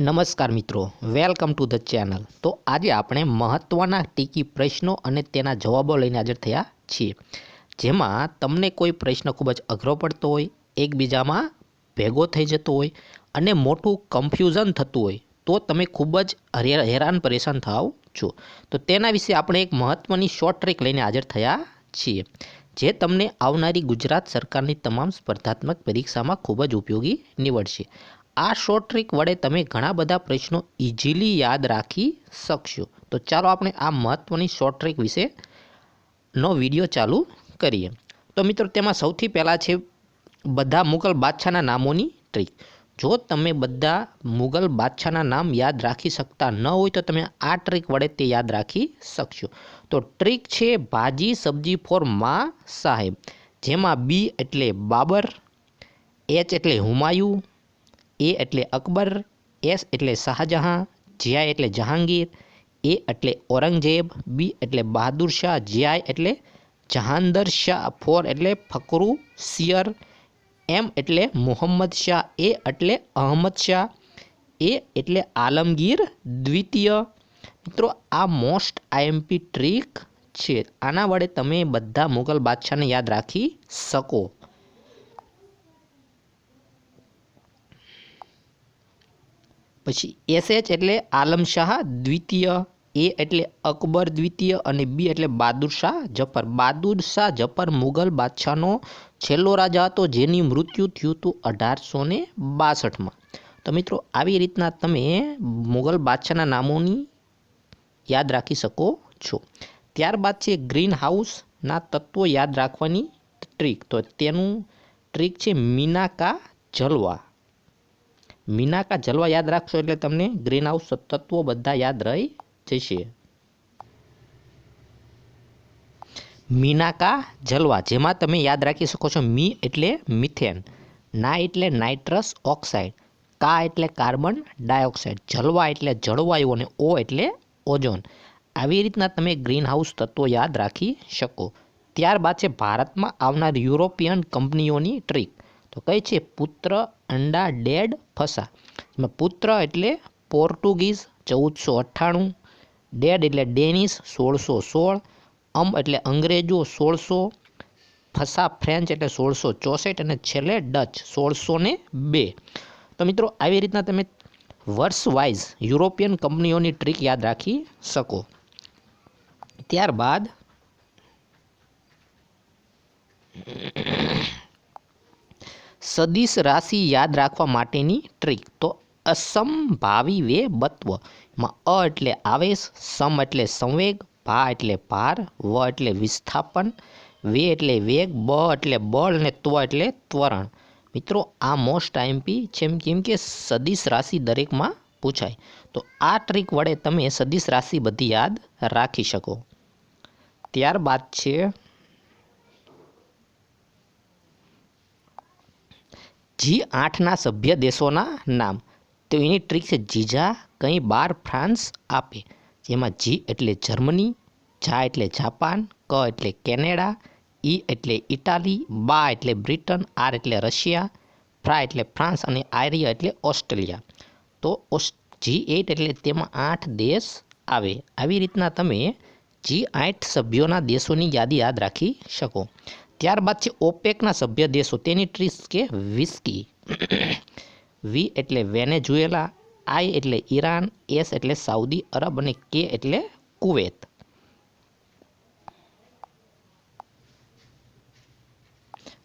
નમસ્કાર મિત્રો, welcome to the channel. તો આજે આપણે મહત્ત્વના ટીકી પ્રશ્નો અને તેના જવાબો લઈને હાજર થયા છીએ. જેમાં તમને કોઈ પ્રશ્ન ખૂબ જ અઘરો પડતો હોય, એકબીજામાં ભેગો થઈ જતો હોય અને મોટું કન્ફ્યુઝન થતું હોય, તો તમે ખૂબ જ હરે- હેરાન પરેશાન થાવ છો. તો તેના વિશે આપણે એક મહત્ત્વની શોર્ટ ટ્રેક લઈને હાજર થયા છીએ, જે તમને આવનારી ગુજરાત સરકારની તમામ સ્પર્ધાત્મક પરીક્ષામાં ખૂબ જ ઉપયોગી નીવડશે. આ શોર્ટ ટ્રીક વડે તમે ઘણા બધા પ્રશ્નો ઇઝીલી યાદ રાખી શકશો. તો ચાલો આપણે આ મહત્ત્વની શોર્ટ ટ્રીક વિશે નો વીડિયો ચાલુ કરીએ. તો મિત્રો, તેમાં સૌથી પહેલાં છે બધા મુગલ બાદશાહના નામોની ટ્રીક જો તમે બધા મુગલ બાદશાહના નામ યાદ રાખી શકતા ન હોય, તો તમે આ ટ્રીક વડે તે યાદ રાખી શકશો. તો ટ્રીક છે ભાજી સબ્જી ફોર મા સાહેબ. જેમાં બી એટલે બાબર, એચ એટલે હુમાયુ એ એટલે અકબર, એસ એટલે શાહજહાં જીઆઈ એટલે જહાંગીર, એ એટલે ઔરંગઝેબ, બી એટલે બહાદુર શાહ જીઆઈ એટલે જહાંદર શાહ, ફોર એટલે ફકરુ સિયર, એમ એટલે મોહમ્મદ શાહ, એ એટલે અહમદ શાહ, એ એટલે આલમગીર દ્વિતીય. મિત્રો, આ મોસ્ટ આઈએમપી ટ્રીક છે. આના વડે તમે બધા મુગલ બાદશાહને યાદ રાખી શકો. પછી એસએચ એટલે આલમ શાહ દ્વિતીય એ એટલે અકબર દ્વિતીય અને બી એટલે બહાદુર શાહ જફર. બહાદુર શાહ જફર મુગલ બાદશાહનો છેલ્લો રાજા હતો જેની મૃત્યુ થયું હતું અઢારસો ને બાસઠમાં. તો મિત્રો, આવી રીતના તમે મુગલ બાદશાહના નામોની યાદ રાખી શકો છો. ત્યારબાદ છે ગ્રીન હાઉસના તત્વો યાદ રાખવાની ટ્રીક. તો તેનું ટ્રીક છે મીનાકા જલવા. મીનાકા જલવા યાદ રાખશો એટલે તમને ગ્રીન હાઉસ તત્વો બધા યાદ રહી જશે. મીનાકા જલવા, જેમાં તમે યાદ રાખી શકો છો મી એટલે મિથેન, ના એટલે નાઇટ્રસ ઓક્સાઇડ, કા એટલે કાર્બન ડાયોક્સાઇડ, જલવા એટલે જળવાયુ અને ઓ એટલે ઓઝોન. આવી રીતના તમે ગ્રીન હાઉસ તત્વો યાદ રાખી શકો. ત્યારબાદ છે ભારતમાં આવનાર યુરોપિયન કંપનીઓની ટ્રીક. તો કઈ છે, પુત્ર અંડા ડેડ ફસા. એમાં પુત્ર એટલે પોર્ટુગીઝ ચૌદસો અઠ્ઠાણું, ડેડ એટલે ડેનિશ સોળસો સોળ, અમ એટલે અંગ્રેજો સોળસો, ફસા ફ્રેન્ચ એટલે સોળસો ચોસઠ અને છેલ્લે ડચ સોળસો ને બે. તો મિત્રો, આવી રીતના તમે વર્ષ વાઇઝ યુરોપિયન કંપનીઓની ટ્રીક યાદ રાખી શકો. ત્યારબાદ સદીશ રાશિ યાદ રાખવા માટેની ટ્રીક તો અસંભાવી વે બત્વ. માં અ એટલે આવેશ, સમ એટલે સંવેગ, ભા એટલે ભાર, વ એટલે વિસ્થાપન, વે એટલે વેગ, બ એટલે બળ અને ત્વ એટલે ત્વરણ. મિત્રો, આ મોસ્ટ આઈમ્પી છે કેમ કે સદીશ રાશિ દરેકમાં પૂછાય. તો આ ટ્રીક વડે તમે સદીશ રાશિ બધી યાદ રાખી શકો. ત્યારબાદ છે જી આઠના સભ્ય દેશોના નામ. તો એની ટ્રીક છે જીજા કંઈ બાર ફ્રાન્સ આપે. જેમાં જી એટલે જર્મની, જા એટલે જાપાન, ક એટલે કેનેડા, ઈ એટલે ઇટાલી, બા એટલે બ્રિટન, આર એટલે રશિયા, ફ્રા એટલે ફ્રાન્સ અને આયરિયા એટલે ઓસ્ટ્રેલિયા તો જી એટ એટલે તેમાં આઠ દેશ આવે. આવી રીતના તમે જી આઠ સભ્યોના દેશોની યાદી યાદ રાખી શકો. ત્યારબાદ છે ઓપેકના સભ્ય દેશો, તેની ટ્રીસ કે વિસ્કી. વી એટલે વેનેઝુએલા, આઈ એટલે ઈરાન, એસ એટલે સાઉદી અરબ અને કે એટલે કુવેત.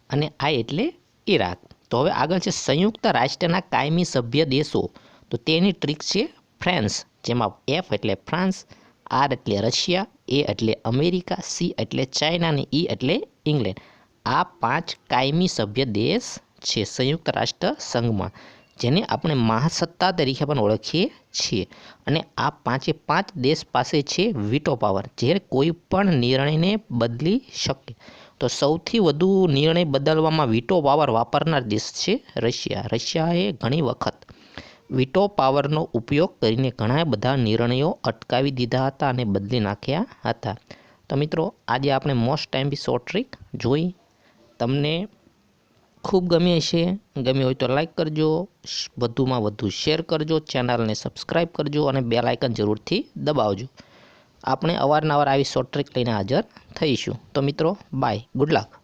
અને આઈ એટલે ઈરાક. તો હવે આગળ છે સંયુક્ત રાષ્ટ્રના કાયમી સભ્ય દેશો. તો તેની ટ્રીક છે ફ્રાન્સ, જેમાં એફ એટલે ફ્રાન્સ આર એટલે રશિયા, એ એટલે અમેરિકા, સી એટલે ચાઇના અને ઈ એટલે ઇંગ્લેન્ડ. આ પાંચ કાયમી સભ્ય દેશ છે સંયુક્ત રાષ્ટ્ર સંઘમાં, જેને આપણે મહાસત્તા તરીકે પણ ઓળખીએ છીએ. અને આ પાંચે પાંચ દેશ પાસે છે વીટો પાવર, જે કોઈ પણ નિર્ણયને બદલી શકે. તો સૌથી વધુ નિર્ણય બદલવામાં વીટો પાવર વાપરનાર દેશ છે રશિયા. રશિયાએ ઘણી વખત વીટો પાવરનો ઉપયોગ કરીને ઘણા બધા નિર્ણયો અટકાવી દીધા હતા અને બદલી નાખ્યા હતા. તો મિત્રો, આજે આપણે most time B short trick જોઈ. તમને ખૂબ ગમી હશે. ગમી હોય તો લાઈક કરજો વધુમાં વધુ શેર કરજો ચેનલને સબસ્ક્રાઈબ કરજો અને બે લાઇકન જરૂરથી દબાવજો. આપણે અવારનવાર આવી શોર્ટ ટ્રીક લઈને હાજર થઈશું. તો મિત્રો બાય ગુડ લક